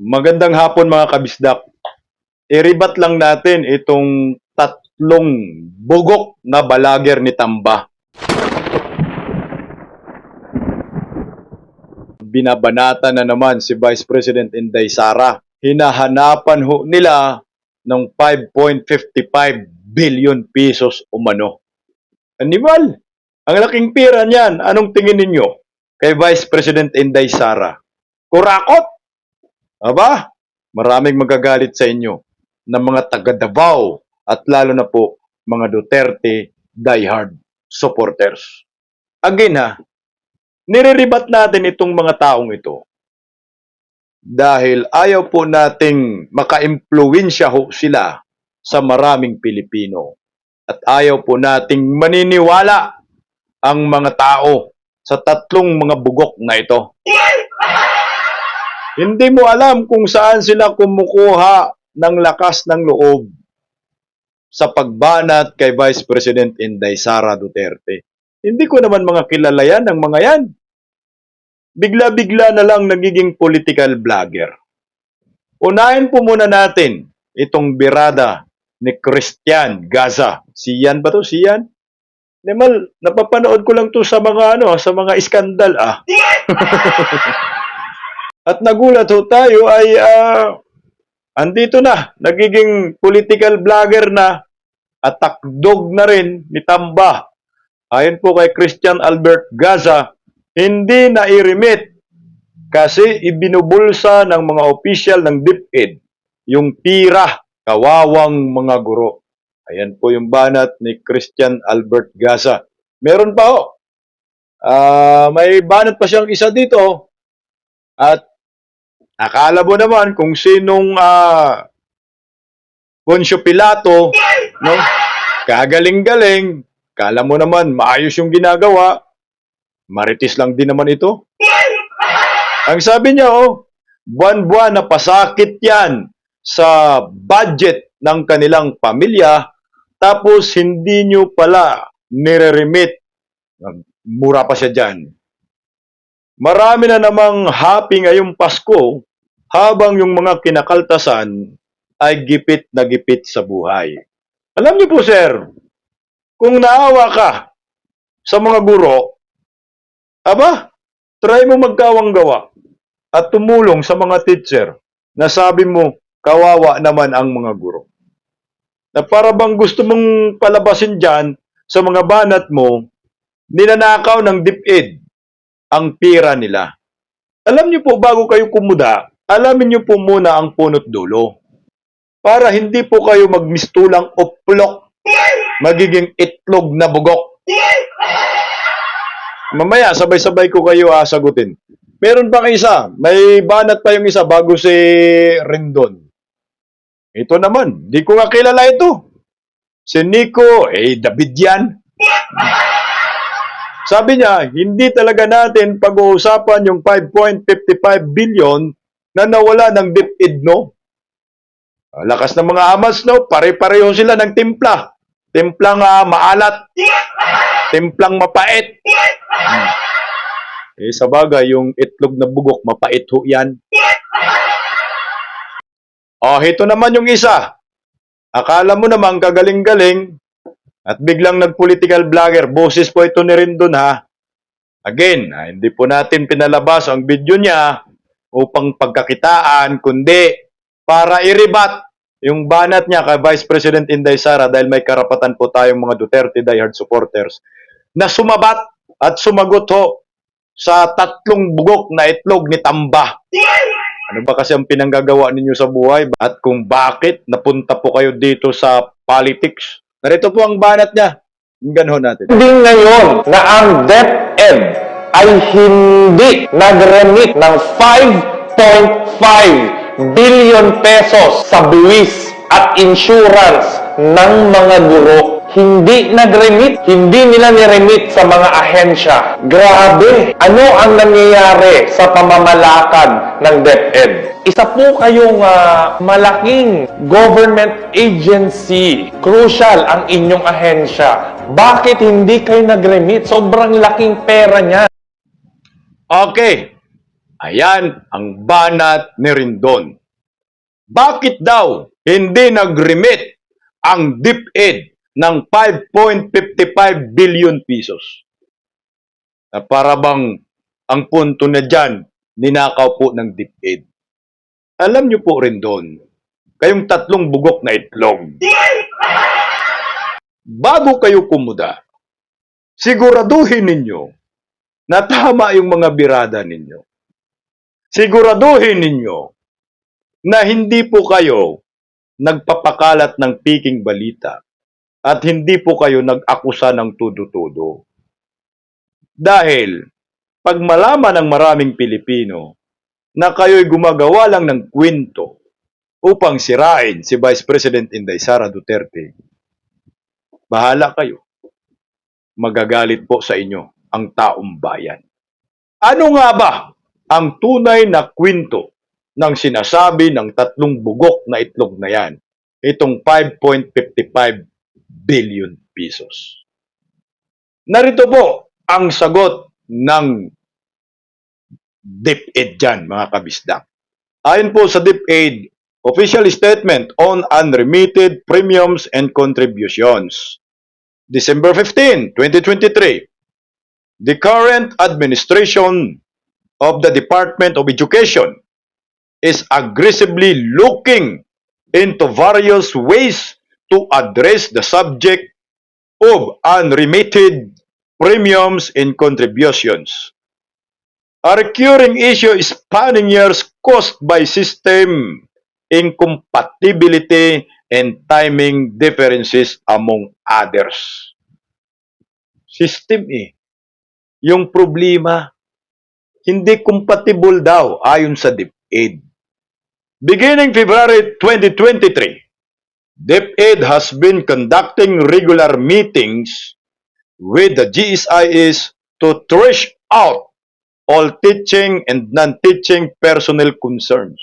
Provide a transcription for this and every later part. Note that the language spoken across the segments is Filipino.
Magandang hapon mga kabisdak. Iribat lang natin itong tatlong bugok na balager ni Tamba. Binabanata na naman si Vice President Inday Sara. Hinahanapan ho nila ng 5.55 billion pesos umano. Animal! Ang laking pira niyan. Anong tingin ninyo kay Vice President Inday Sara? Kurakot! Aba, maraming magagalit sa inyo ng mga taga Davao at lalo na po mga Duterte diehard supporters. Again ha, niriribat natin itong mga taong ito dahil ayaw po nating maka-impluensya ho sila sa maraming Pilipino at ayaw po nating maniniwala ang mga tao sa tatlong mga bugok na ito. Hindi mo alam kung saan sila kumukuha ng lakas ng loob sa pagbanat kay Vice President Inday Sara Duterte. Hindi ko naman mga kilala yan ng mga yan. Bigla-bigla na lang nagiging political vlogger. Unahin po muna natin itong birada ni Christian Gaza. Si Yan ba to? Si Yan? Nemal, napapanood ko lang to sa mga ano, sa mga iskandal ah. At nagulat ho tayo ay ah, andito na, nagiging political vlogger na at takdog na rin ni Tamba. Ayon po kay Christian Albert Gaza, hindi na i-remit kasi ibinubulsa ng mga opisyal ng DepEd yung tira kawawang mga guro. Ayan po yung banat ni Christian Albert Gaza. Meron pa ho. Ah, may banat pa siyang isa dito. At akala mo naman kung sinong ah Poncio Pilato, no? Kagaling-galing. Kala mo naman maayos yung ginagawa. Maritis lang din naman ito. Ang sabi niya, oh, buwan-buwan na pasakit yan sa budget ng kanilang pamilya, tapos hindi nyo pala nire-remit. Mura pa siya dyan. Marami na namang happy ngayong Pasko habang yung mga kinakaltasan ay gipit na gipit sa buhay. Alam niyo po, sir, kung naawa ka sa mga guro, aba, try mo magkawang gawa at tumulong sa mga teacher na sabi mo, kawawa naman ang mga guro. Na para bang gusto mong palabasin dyan sa mga banat mo, ninanakaw ng DepEd ang pira nila. Alam niyo po, bago kayo kumuda, alamin niyo po muna ang punot dulo. Para hindi po kayo magmistulang uplok, magiging itlog na bugok. Mamaya, sabay-sabay ko kayo ah, sagutin. Meron pang isa, may banat pa yung isa bago si Rendon. Ito naman, di ko nga kilala ito. Si Nico, eh, David yan. Sabi niya, hindi talaga natin pag-uusapan yung 5.55 billion na nawala ng DepEd, no? Ah, Lakas ng mga amas, no? Pare-pareho sila ng timpla. Timplang ah, maalat. Timplang mapait. Hmm. Eh, sa bagay, yung itlog na bugok, mapait ho yan. Oh, ito naman yung isa. Akala mo naman kagaling-galing at biglang nag-political vlogger. Boses po ito ni Rendon ha. Again, ah, hindi po natin pinalabas ang video niya upang pagkakitaan, kundi para iribat yung banat niya kay Vice President Inday Sara dahil may karapatan po tayong mga Duterte diehard supporters na sumabat at sumagot ho sa tatlong bugok na itlog ni Tamba. Ano ba kasi ang pinanggagawa ninyo sa buhay at kung bakit napunta po kayo dito sa politics? Narito po ang banat niya. Ganun natin. Hindi ngayon na ang DepEd ay hindi nag-remit ng 5.5 billion pesos sa buwis at insurance ng mga guro. Hindi nag-remit, hindi nila ni-remit sa mga ahensya. Grabe! Ano ang nangyayari sa pamamalakad ng DepEd? Isa po kayong ah, malaking government agency. Crucial ang inyong ahensya. Bakit hindi kayo nag-remit? Sobrang laking pera niya. Okay. Ayan ang banat ni Rindon. Bakit daw hindi nag-remit ang DepEd ng 5.55 billion pesos? Na para bang ang punto na dyan, ninakaw po ng DepEd. Alam niyo po rin doon, kayong tatlong bugok na itlog. Bago kayo kumuda, siguraduhin ninyo na tama yung mga birada ninyo. Siguraduhin ninyo na hindi po kayo nagpapakalat ng piking balita at hindi po kayo nag-akusa ng tudo-tudo. Dahil pag malaman ng maraming Pilipino na kayo'y gumagawa lang ng kwento upang sirain si Vice President Inday Sara Duterte, bahala kayo. Magagalit po sa inyo ang taong bayan. Ano nga ba ang tunay na kwento ng sinasabi ng tatlong bugok na itlog na yan? Itong 5.55 billion pesos. Narito po ang sagot ng DepEd dyan, mga kabisdak. Ayon po sa DepEd, official statement on unremitted premiums and contributions. December 15, 2023. The current administration of the Department of Education is aggressively looking into various ways to address the subject of unremitted premiums and contributions. A recurring issue is spanning years caused by system incompatibility and timing differences among others. System eh. Yung problema, hindi compatible daw ayon sa DepEd. Beginning February 2023, DepEd has been conducting regular meetings with the GSIS to thresh out all teaching and non-teaching personnel concerns.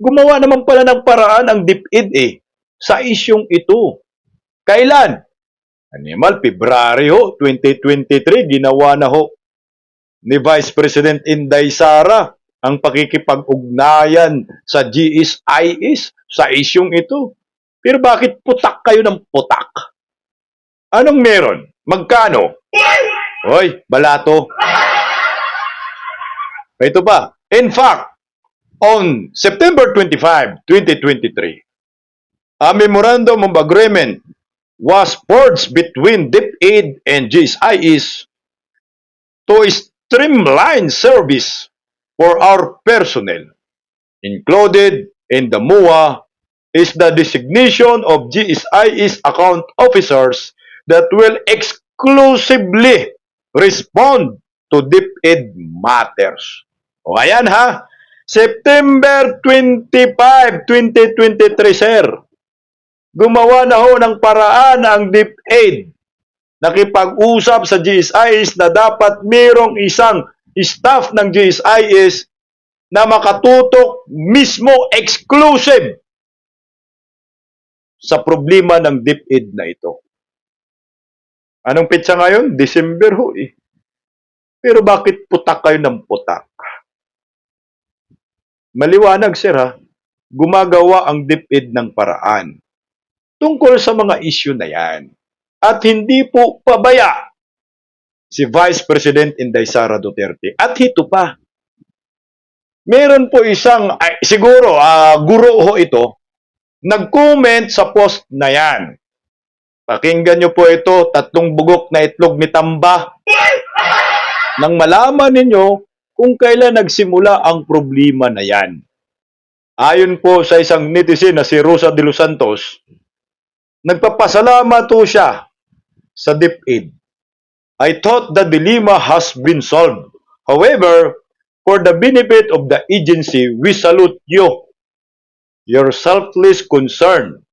Gumawa naman pala ng paraan ang DepEd eh sa isyong ito. Kailan? Animal, February ho, 2023, ginawa na ho ni Vice President Inday Sara ang pakikipag-ugnayan sa GSIS sa isyong ito. Pero bakit putak kayo ng putak? Anong meron? Magkano? Hoy, balato. Ito pa. In fact, on September 25, 2023, a memorandum of agreement was forged between DepEd and GSIS to streamline service for our personnel. Included in the MUA is the designation of GSIS account officers that will exclusively respond to DepEd matters. O ayan ha, September 25, 2023, sir. Gumawa na ho ng paraan ang DepEd. Nakipag-usap sa GSIS na dapat mayroong isang staff ng GSIS na makatutok mismo exclusive sa problema ng DepEd na ito. Anong pitsa ngayon? December ho eh. Pero bakit putak kayo ng putak? Maliwanag sir ha, gumagawa ang DepEd ng paraan tungkol sa mga issue na yan. At hindi po pabaya si Vice President Inday Sara Duterte. At ito pa, meron po isang, ay, siguro, ah, guro ho ito, nag-comment sa post na yan. Pakinggan nyo po ito, tatlong bugok na itlog ni Tamba. Nang malaman ninyo kung kailan nagsimula ang problema na yan. Ayon po sa isang netizen na si Rosa de los Santos, nagpapasalamat po siya sa DepEd. I thought the dilemma has been solved. However, for the benefit of the agency, we salute you. Your selfless concern.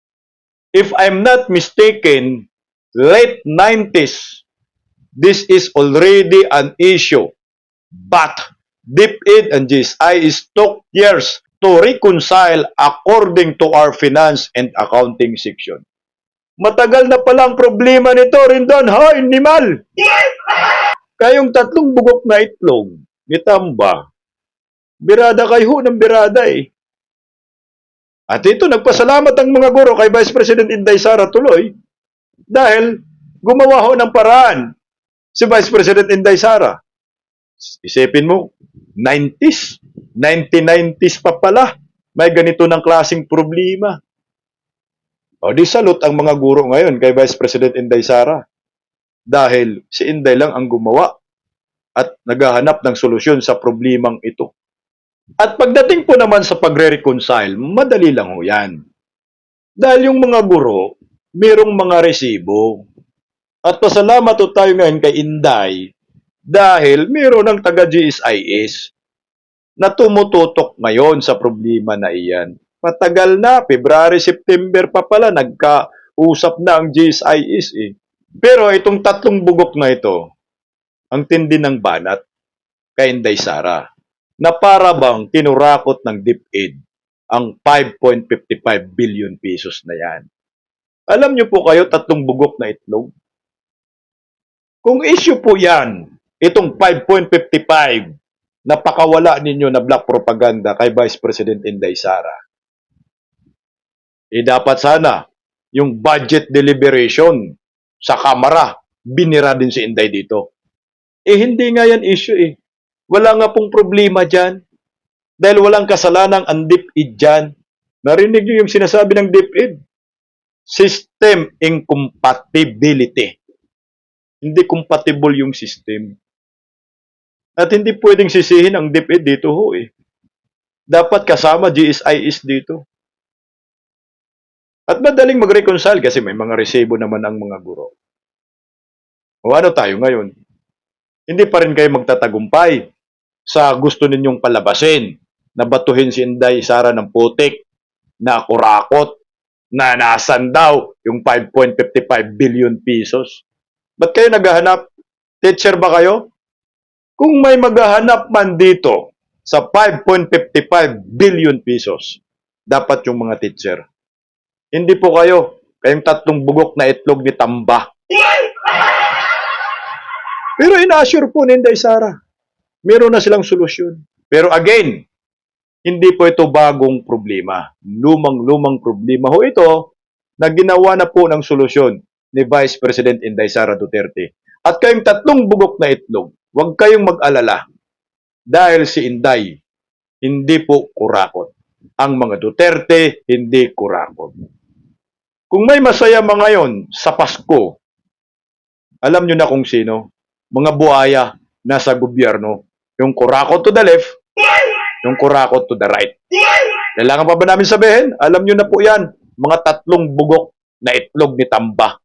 If I'm not mistaken, late 90s, this is already an issue. But DepEd and GSI took years to reconcile according to our finance and accounting section. Matagal na palang problema nito, Rindon. Ha, inimal! Kayong tatlong bugok na itlog, ni Tamba, Birada kayo ng birada eh. At ito, nagpasalamat ang mga guro kay Vice President Inday Sara Tuloy dahil gumawa ho ng paraan si Vice President Inday Sara. Isipin mo, 90s, 1990s pa pala, may ganito ng klasing problema. O di salute ang mga guro ngayon kay Vice President Inday Sara. Dahil si Inday lang ang gumawa at naghahanap ng solusyon sa problemang ito. At pagdating po naman sa pagre-reconcile, madali lang ho yan. Dahil yung mga guro, merong mga resibo. At pasalamat ho tayo ngayon kay Inday dahil meron ng taga-GSIS na tumututok ngayon sa problema na iyan. Matagal na, February, September pa pala, nagkausap na ang GSIS eh. Pero itong tatlong bugok na ito, ang tindi ng banat kay Inday Sara, na para bang tinurakot ng DepEd ang 5.55 billion pesos na yan. Alam niyo po kayo, tatlong bugok na itlog? Kung issue po yan, itong 5.55 na pakawala ninyo na black propaganda kay Vice President Inday Sara, eh dapat sana yung budget deliberation sa Kamara, binira din si Inday dito. Eh hindi nga yan issue eh. Wala nga pong problema dyan. Dahil walang kasalanang ang DepEd dyan. Narinig niyo yung sinasabi ng DepEd? System incompatibility. Hindi compatible yung system. At hindi pwedeng sisihin ang DepEd dito ho eh. Dapat kasama GSIS dito. At madaling mag-reconcile kasi may mga resibo naman ang mga guro. O ano tayo ngayon? Hindi pa rin kayo magtatagumpay sa gusto ninyong palabasin na batuhin si Inday Sara ng putik, na kurakot, na nasan daw yung 5.55 billion pesos. Ba't kayo naghahanap? Teacher ba kayo? Kung may maghahanap man dito sa 5.55 billion pesos, dapat yung mga teacher. Hindi po kayo, kayong tatlong bugok na itlog ni Tamba. Pero ina-assure po ni Inday Sara, meron na silang solusyon. Pero again, hindi po ito bagong problema. Lumang-lumang problema ho ito na ginawa na po ng solusyon ni Vice President Inday Sara Duterte. At kayong tatlong bugok na itlog, huwag kayong mag-alala. Dahil si Inday, hindi po kurakot. Ang mga Duterte, hindi kurakot. Kung may masaya mga ngayon sa Pasko, alam nyo na kung sino. Mga buhaya nasa gobyerno. Yung kurakot to the left, yung kurakot to the right. Kailangan pa ba namin sabihin? Alam nyo na po yan. Mga tatlong bugok na itlog ni Tamba.